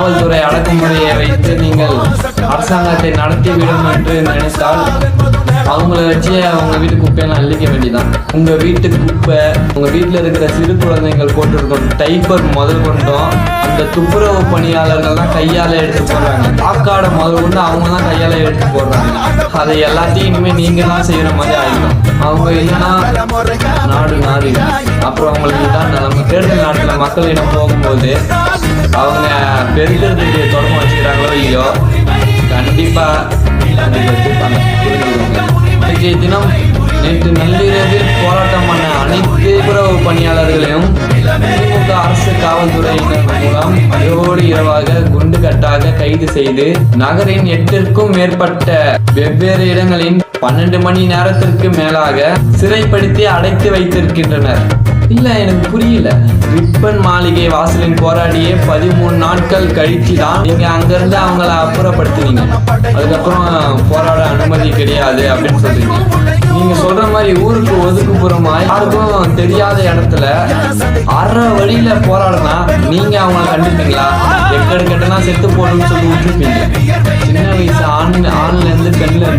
காவல்துறை அடக்குமுறையை வைத்து நீங்கள் அரசாங்கத்தை நடத்திவிடும் என்று நினைத்தால் அவங்கள வச்சு அவங்க வீட்டு குப்பையெல்லாம் அள்ளிக்க வேண்டியதான் உங்க வீட்டு குப்பை உங்க வீட்டில் இருக்கிற சிறு குழந்தைங்கள் போட்டிருக்கோம் டைப்பர் முதல் கொண்டும் அந்த துப்புரவு பணியாளர்கள் தான் கையால எடுத்து போடுறாங்க. காக்காடை முதல் கொண்டு அவங்க தான் கையால எடுத்து போடுறாங்க. அதை எல்லாத்தையும் இனிமேல் நீங்க தான் செய்யற மாதிரி ஆயிடும். அவங்க இல்லைன்னா நாடு நாடு. அப்புறம் அவங்களுக்கு தான் நம்ம தேர்தல் நாட்டில் மக்களிடம் போகும்போது அவங்க பெருக்கிறதுக்கு தொடர்பு வச்சுக்கிறாங்களோ இல்லையோ கண்டிப்பாக இன்றைய தினம் நேற்று நள்ளிரவில் போராட்டம் பண்ண அனைத்து துப்புரவு பணியாளர்களையும் திமுக அரசு காவல்துறையினர் மூலம் இரவோடு இரவாக குண்டு கட்டாக கைது செய்து நகரின் எட்டிற்கும் மேற்பட்ட வெவ்வேறு இடங்களின் பன்னெண்டு மணி நேரத்திற்கு மேலாக சிறைப்படுத்தி அடைத்து வைத்திருக்கின்றனர். இல்ல எனக்கு புரியல. ரிப்பன் மாளிகை வாசலின் போராடியே பதிமூணு நாட்கள் கழித்து தான் நீங்க அங்கிருந்து அவங்கள அப்புறப்படுத்துனீங்க. அதுக்கப்புறம் போராட அனுமதி கிடையாது அப்படின்னு சொல்றீங்க. நீங்க சொல்ற மாதிரி ஊருக்கு ஒதுக்குப்புறமா யாருக்கும் தெரியாத இடத்துல அரை வழியில போராடினா நீங்க அவங்கள கண்டிப்பீங்களா? எக்கடு கட்டலாம் செத்து போடணும்னு சொல்லி விட்டுருப்பீங்க. சின்ன வயசு ஆண் ஆண்ல இருந்து பெண்ல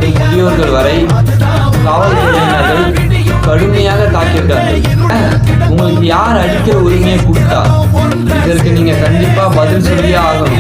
முதியோர்கள் வரை காவல்துறையினர்கள் கடுமையாக தாக்கியிருக்கார்கள் உங்களுக்கு யார் அடிக்கிற உரிமையை கொடுத்தா இதற்கு நீங்க கண்டிப்பா பதில் சொல்லியே ஆகணும்.